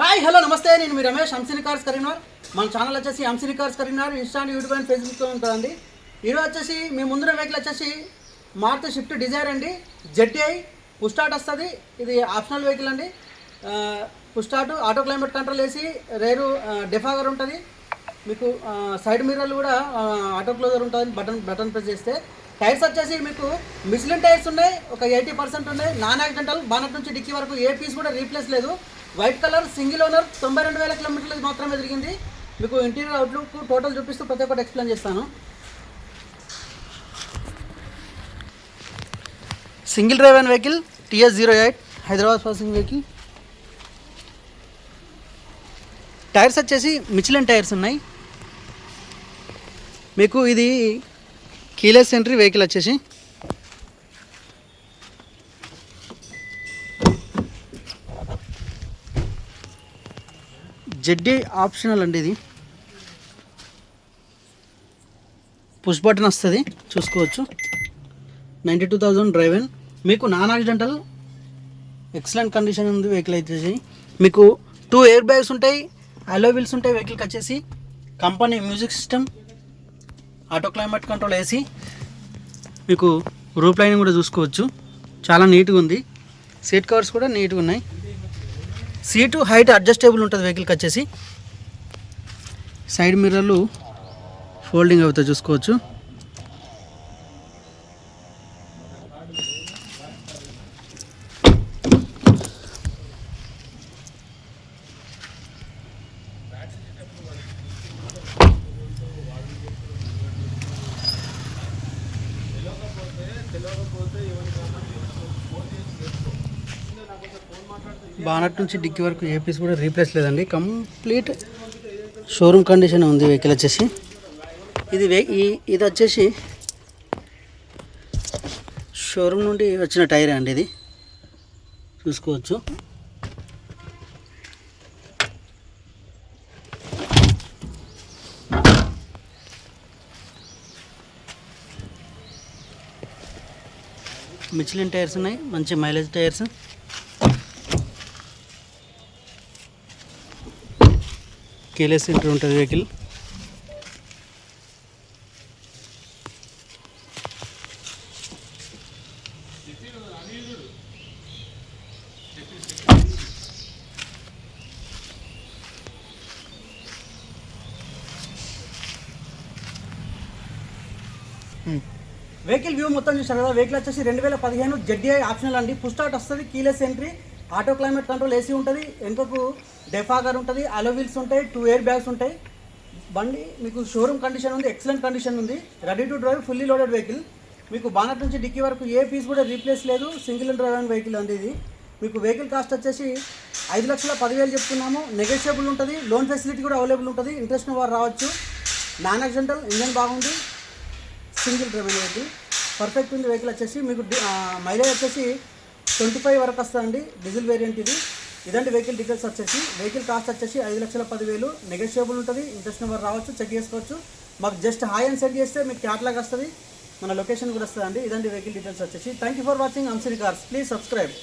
Hi hello నమస్తే. నేను మీ రమేష్ అంసిని కార్స్ కరీంనగర్. మన ఛానల్ వచ్చేసి Amsini cars Karimnagar Insta YouTube and ఫేస్బుక్లో ఉంటుందండి. ఈరోజు వచ్చేసి మీ ముందున్న వెహికల్ వచ్చేసి మార్త్ షిఫ్ట్ డిజైర్ అండి. జెడ్ఐ పుస్టార్ట్ వస్తుంది. ఇది ఆప్షనల్ వెహికల్ అండి. Push start auto climate control వేసి రేరు డెఫాగర్ ఉంటుంది. మీకు సైడ్ మిర్రర్లు కూడా ఆటో క్లోజర్ ఉంటుంది బటన్ బటన్ ప్రెస్ చేస్తే టైర్స్ వచ్చేసి మీకు మిస్లిన్ టైర్స్ ఉన్నాయి ఒక ఎయిటీ పర్సెంట్ ఉన్నాయి. నాన్ యాక్సిడెంటల్ బానట్ నుంచి డిక్కీ వరకు ఏ పీస్ కూడా రీప్లేస్ లేదు. వైట్ కలర్ సింగిల్ ఓనర్ తొంభై రెండు వేల కిలోమీటర్లు మాత్రమే తిరిగింది. మీకు ఇంటీరియర్ అవుట్లుక్ టోటల్ చూపిస్తూ ప్రతి ఒక్కటి ఎక్స్ప్లెయిన్ చేస్తాను. Single drive and vehicle TS zero eight Hyderabad passing vehicle tyres వచ్చేసి మిచిలిన్ టైర్స్ ఉన్నాయి. మీకు ఇది కీలెస్ ఎంట్రీ వెహికల్ వచ్చేసి. జెడ్డీ ఆప్షనల్ అండి ఇది. పుష్ బటన్ వస్తుంది చూసుకోవచ్చు. నైంటీ టూ థౌజండ్ డ్రైవెన్ మీకు నాన్ యాక్సిడెంటల్ ఎక్సలెంట్ కండిషన్ ఉంది వెహికల్ వచ్చేసి మీకు టూ ఎయిర్ బ్యాగ్స్ ఉంటాయి అలో వీల్స్ ఉంటాయి వెహికల్కి వచ్చేసి. Company music system auto climate control AC. మీకు రూప్ లైన్ కూడా చూసుకోవచ్చు. చాలా నీట్గా ఉంది. సీట్ కవర్స్ కూడా నీట్గా ఉన్నాయి. సీటు హైట్ అడ్జస్టేబుల్ ఉంటుంది వెహికల్కి వచ్చేసి. సైడ్ మిర్రర్లు ఫోల్డింగ్ అవుతాయి చూసుకోవచ్చు. బానట్ నుంచి డిక్కీ వరకు ఏ పీస్ కూడా రీప్లేస్ లేదండి. కంప్లీట్ షోరూమ్ కండిషన్ ఉంది వెహికల్ వచ్చేసి. ఇది ఈ ఇది వచ్చేసి షోరూమ్ నుండి వచ్చిన టైర్ అండి ఇది. చూసుకోవచ్చు. మిచిలిన్ టైర్స్ ఉన్నాయి మంచి మైలేజ్ టైర్స్. కేలెస్ ఇంటర్ ఉంటుంది వెహికల్. వెహికల్ వ్యూ మొత్తం చూసారు కదా. వెహికల్ వచ్చేసి రెండు వేల పదిహేను జెడ్డీఐ ఆప్షనల్ అండి. పుస్టార్ట్ స్టార్ట్ వస్తుంది. Keyless entry. Auto climate control AC ఉంటుంది. వెనుకకు డెఫాగర్ ఉంటుంది. అలో వీల్స్ ఉంటాయి. టూ ఎయిర్ బ్యాగ్స్ ఉంటాయి. బండి మీకు షోరూమ్ కండిషన్ ఉంది. ఎక్సలెంట్ కండిషన్ ఉంది. Ready to drive fully loaded vehicle. మీకు బానట్ నుంచి డిక్కీ వరకు ఏ పీస్ కూడా రీప్లేస్ లేదు. సింగిల్ డ్రైవ్ అండ్ వెహికల్ అండి ఇది. మీకు వెహికల్ కాస్ట్ వచ్చేసి ఐదు లక్షల పదివేలు చెప్తున్నాము. నెగోషియబుల్ ఉంటుంది. లోన్ ఫెసిలిటీ కూడా అవైలబుల్ ఉంటుంది. ఇంట్రెస్ట్ వారు రావచ్చు. నాన్ యాక్సిడెంటల్ ఇంజన్ బాగుంది. సింగిల్ డ్రైవ్ వెహికల్ పర్ఫెక్ట్ ఉంది వెహికల్ వచ్చేసి. మీకు మైలేజ్ వచ్చేసి ట్వంటీ ఫైవ్ వరకు వస్తుందండి. డీజిల్ వేరియంట్ ఇది. ఇదండి వెహికల్ డీటెయిల్స్ వచ్చేసి. వెహికల్ కాస్ట్ వచ్చేసి ఐదు లక్షల పదివేలు. నెగోషియబుల్ ఉంటుంది. ఇంట్రెస్ట్ నెంబర్ రావచ్చు. చెక్ చేసుకోవచ్చు. మాకు జస్ట్ హాయ్ అని సెండ్ చేస్తే మీకు క్యాట్లాగ్ వస్తుంది. మన లొకేషన్ కూడా వస్తుందండి. ఇదండి వెహికల్ డీటెయిల్స్ వచ్చేసి. Thank you for watching Amsiri cars please subscribe